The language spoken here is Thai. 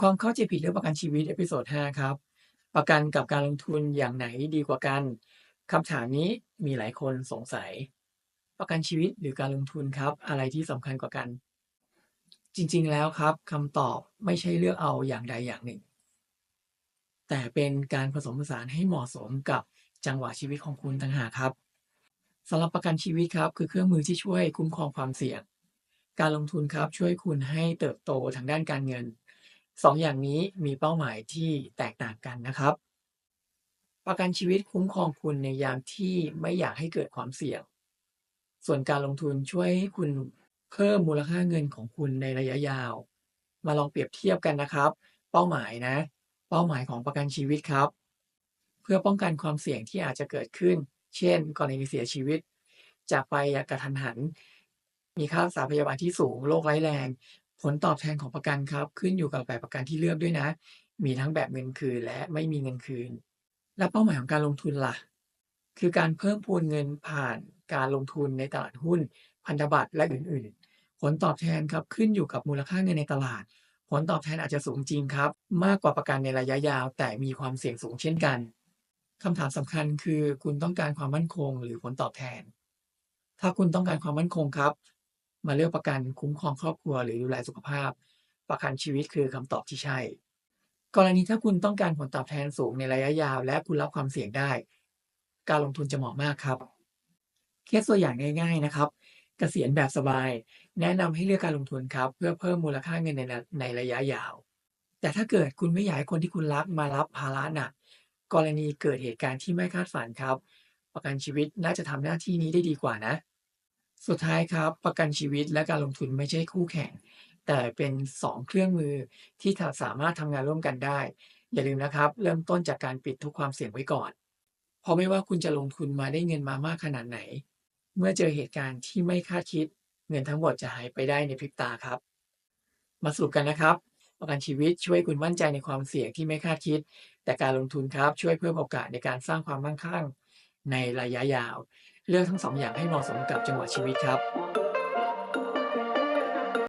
ความเข้าใจผิดเรื่องประกันชีวิตเอพิโซด 5 ครับ ประกันกับการลงทุนอย่างไหนดีกว่ากัน คำถามนี้มีหลายคนสงสัย ประกันชีวิตหรือการลงทุนครับ อะไรที่สำคัญกว่ากัน จริงๆแล้วครับคำตอบไม่ใช่เลือกเอาอย่างใดอย่างหนึ่ง แต่เป็นการผสมผสานให้เหมาะสมกับจังหวะชีวิตของคุณต่างหากครับสำหรับประกันชีวิตครับ คือเครื่องมือที่ช่วยคุ้มครองความเสี่ยง การลงทุนครับช่วยคุณให้เติบโตทางด้านการเงิน สองอย่างนี้มีเป้าหมายที่แตกต่างกันนะครับ ประกันชีวิตคุ้มครองคุณในยามที่ไม่อยากให้เกิดความเสี่ยง ส่วนการลงทุนช่วยให้คุณเพิ่มมูลค่าเงินของคุณในระยะยาว มาลองเปรียบเทียบกันนะครับ เป้าหมายนะ เป้าหมายของประกันชีวิตครับ เพื่อป้องกันความเสี่ยงที่อาจจะเกิดขึ้น เช่น กรณีเสียชีวิต จากไปอย่างกระทันหัน มีค่ารักษาพยาบาลที่สูงโรคร้ายแรง ผลตอบแทนของประกันครับ ขึ้นอยู่กับแบบประกันที่เลือกด้วยนะ มีทั้งแบบเงินคืนและไม่มีเงินคืน และเป้าหมายของการลงทุนล่ะ คือการเพิ่มพูนเงินผ่านการลงทุนในตลาดหุ้น พันธบัตรและอื่นๆ ผลตอบแทนครับขึ้นอยู่กับมูลค่าเงินในตลาด ผลตอบแทนอาจจะสูงจริงครับ มากกว่าประกันในระยะยาว แต่มีความเสี่ยงสูงเช่นกันคำถามสำคัญคือคุณต้องการความมั่นคงหรือผลตอบแทน ถ้าคุณต้องการความมั่นคงครับ มาเลือกประกันคุ้มครองครอบครัวหรือดูแลสุขภาพ ประกันชีวิตคือคำตอบที่ใช่ กรณีถ้าคุณต้องการผลตอบแทนสูงในระยะยาว และคุณรับความเสี่ยงได้ การลงทุนจะเหมาะมากครับ เคสตัวอย่างง่าย ๆนะครับ เกษียณแบบสบาย แนะนำให้เลือกการลงทุนครับ เพื่อเพิ่มมูลค่าเงินในในระยะยาว แต่ถ้าเกิดคุณไม่อยากให้คนที่คุณรักมารับภาระหนักกรณีเกิดเหตุการณ์ที่ไม่คาดฝันครับ ประกันชีวิตน่าจะทำหน้าที่นี้ได้ดีกว่านะ สุดท้ายครับ ประกันชีวิตและการลงทุนไม่ใช่คู่แข่ง แต่เป็น 2 เครื่องมือที่สามารถทำงานร่วมกันได้ อย่าลืมนะครับ เริ่มต้นจากการปิดทุกความเสี่ยงไว้ก่อน เพราะไม่ว่าคุณจะลงทุนมาได้เงินมามากขนาดไหน เมื่อเจอเหตุการณ์ที่ไม่คาดคิด เงินทั้งหมดจะหายไปได้ในพริบตาครับ มาสรุปกันนะครับ ประกันชีวิตช่วยคุณมั่นใจในความเสี่ยงที่ไม่คาดคิด แต่การลงทุนครับช่วยเพิ่มโอกาสในการสร้างความมั่งคั่งในระยะยาว เลือกทั้งสองอย่างให้เหมาะสมกับจังหวะชีวิตครับ